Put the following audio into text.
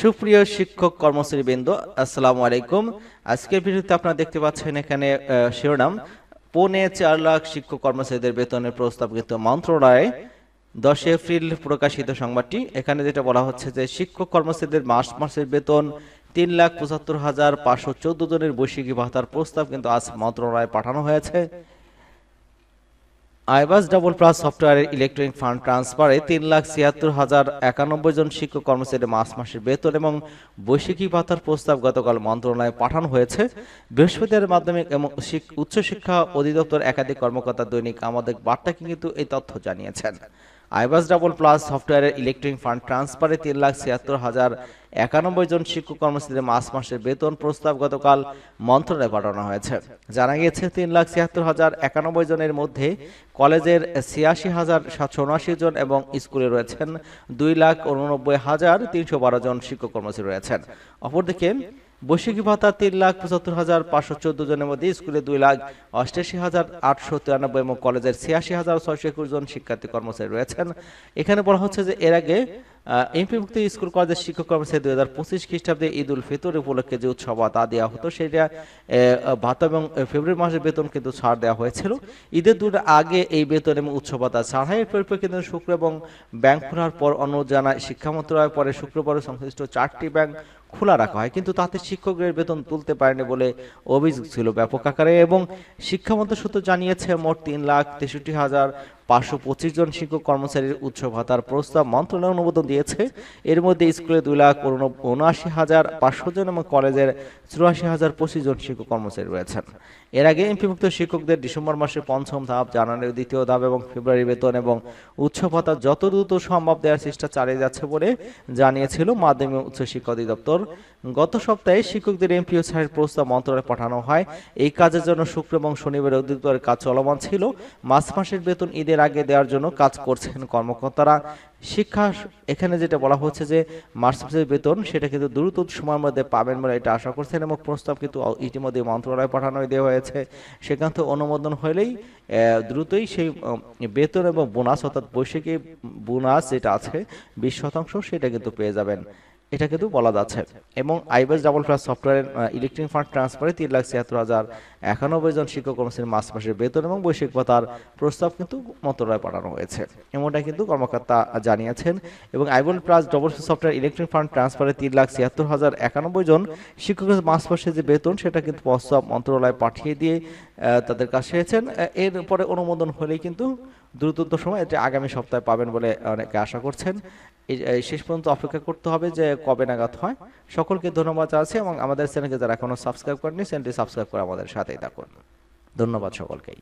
সুপ্রিয় শিক্ষক কর্মচারী বৃন্দ আসসালামু আলাইকুম। আজকের ভিডিওতে আপনারা দেখতে পাচ্ছেন এখানে শিরোনাম, পৌনে চার লাখ শিক্ষক কর্মচারীদের বেতনের প্রস্তাবিত মন্ত্রণালয়ে। দশ এপ্রিল প্রকাশিত সংবাদটি, এখানে যেটা বলা হচ্ছে যে শিক্ষক কর্মচারীদের মাস মাসের বেতন তিন লাখ পঁচাত্তর হাজার পাঁচশো চোদ্দ জনের বৈশাখী ভাতার প্রস্তাব কিন্তু আজ মন্ত্রণালয়ে পাঠানো হয়েছে। আইবাস ডাবল প্লাস সফটওয়্যারের ইলেকট্রনিক ফান্ড ট্রান্সফারে তিন লাখ ছিয়াত্তর হাজার একানব্বই জন শিক্ষক কর্মচারী মাস মাসের বেতন এবং বৈশাখী ভাতার প্রস্তাব গতকাল মন্ত্রণালয়ে পাঠানো হয়েছে। বৃহস্পতিবার মাধ্যমিক এবং উচ্চশিক্ষা অধিদপ্তর একাধিক কর্মকর্তা দৈনিক আমাদের বার্তাকে কিন্তু এই তথ্য জানিয়েছেন। আইবাস ডাবল প্লাস সফটওয়্যারের ইলেকট্রনিক ফান্ড ট্রান্সফারে তিন লাখ ছিয়াত্তর হাজার একানব্বই জন শিক্ষক কর্মচারীদের মাস মাসের বেতন প্রস্তাব গতকাল মন্ত্রণালয়ে পাঠানো হয়েছে। জানা গিয়েছে, তিন লাখ ছিয়াত্তর হাজার একানব্বই জনের মধ্যে কলেজের ছিয়াশি হাজার সাতশো উনআশি জন এবং স্কুলে রয়েছেন দুই লাখ উননব্বই হাজার তিনশো বারো জন শিক্ষক কর্মচারী রয়েছেন। অপরদিকে বৈশাখী ভাতা তিন লাখ পঁচাত্তর হাজার পাঁচশো চোদ্দ জনের মধ্যে স্কুলে দুই লাখ অষ্টাশি হাজার আটশো তিরানব্বই এবং কলেজের ছিয়াশি হাজার ছয়শো একুশ জন শিক্ষার্থী কর্মচারী রয়েছেন। এখানে বলা হচ্ছে যে এর আগে এমপিভুক্ত স্কুল কলেজের শিক্ষক কর্মচারী দুই হাজার পঁচিশ খ্রিস্টাব্দে ঈদ উল ফিতর উপলক্ষে যে উৎসব ভাতা দেওয়া হতো, সেটা ভাতা এবং ফেব্রুয়ারি মাসের বেতন কিন্তু ছাড় দেওয়া হয়েছিল। ঈদের দুটো আগে এই বেতন এবং উৎসব ভাতা ছাড় হয়। এর পরিপ্রেক্ষিতে শুক্র এবং ব্যাংক খোলার পর অনুরোধ জানায় শিক্ষা মন্ত্রণালয়, পরে শুক্রবার সংশ্লিষ্ট চারটি ব্যাংক খোলা রাখা হয়। কিন্তু তাতে শিক্ষকদের বেতন তুলতে পারেনি বলে অভিযোগ ছিল ব্যাপক আকারে এবং শিক্ষামন্ত্রী সূত্র জানিয়েছে, মোট তিন লাখ তেষট্টি হাজার পাঁচশো পঁচিশ জন শিক্ষক কর্মচারীর উচ্চ ভাতার প্রস্তাব মন্ত্রণালয় অনুমোদন দিয়েছে। এর মধ্যে স্কুলে দুই লাখ উনআশি হাজার পাঁচশো জন এবং কলেজের চুরাশি হাজার পঁচিশ জন শিক্ষক কর্মচারী রয়েছেন। এর আগে এমপিভুক্ত শিক্ষকদের ডিসেম্বর মাসে পঞ্চম ধাপ জানানোর দ্বিতীয় ধাপ এবং ফেব্রুয়ারি বেতন এবং উচ্চ ভাতা যত দ্রুত সম্ভব দেওয়ার চেষ্টা চালিয়ে যাচ্ছে বলে জানিয়েছিল মাধ্যমিক উচ্চ শিক্ষা অধিদপ্তর। গত সপ্তাহে শিক্ষকদের এমপিও ছাড়ের প্রস্তাব মন্ত্রণালয়ে পাঠানো হয়। এই কাজের জন্য শুক্র এবং শনিবার অধিদপ্তরের কাজ চলমান ছিল। মাস মাসের বেতন ঈদের আগে দেওয়ার জন্য কাজ করছেন কর্মকর্তারা। শিক্ষা, এখানে যেটা বলা হচ্ছে যে মার্চ মাসের বেতন, সেটা কিন্তু দ্রুত সময়ের মধ্যে পাবেন বলে এটা আশা করছেন এবং প্রস্তাব কিন্তু ইতিমধ্যে মন্ত্রণালয়ে পাঠানো দেওয়া হয়েছে। সেখান থেকে অনুমোদন হলেই দ্রুতই সেই বেতন এবং বোনাস অর্থাৎ বৈশাখী বোনাস যেটা আছে, বিশ শতাংশ সেটা কিন্তু পেয়ে যাবেন। এটা কিন্তু বলা যাচ্ছে। এবং আইবাস ডাবল প্লাস সফটওয়্যারের ইলেকট্রিক ফান্ড ট্রান্সফারে তিন লাখ ছিয়াত্তর হাজার একানব্বই জন শিক্ষক কর্মচারীর মাস মাসের বেতন এবং বৈশ্বিক ভাতার প্রস্তাব কিন্তু মন্ত্রণালয়ে পাঠানো হয়েছে। এমনটা কিন্তু কর্মকর্তা জানিয়েছেন। এবং iBAS plus double software electric fund ট্রান্সফারে তিন লাখ ছিয়াত্তর হাজার একানব্বই জন শিক্ষকের মাস মাসে যে বেতন, সেটা কিন্তু প্রস্তাব মন্ত্রণালয়ে পাঠিয়ে দিয়ে তাদের কাছে এসেছেন। এরপরে অনুমোদন হলেই কিন্তু দ্রুত সময় এটা আগামী সপ্তাহে পাবেন বলে অনেকে আশা করছেন। শেষ পর্যন্ত অপেক্ষা করতে হবে যে কবে নাগাদ হয়। সকলকে ধন্যবাদ আছে এবং আমাদের চ্যানেলকে যারা এখনও সাবস্ক্রাইব করেনি চ্যানেলটি সাবস্ক্রাইব করে আমাদের সাথেই থাকুন। ধন্যবাদ সকলকেই।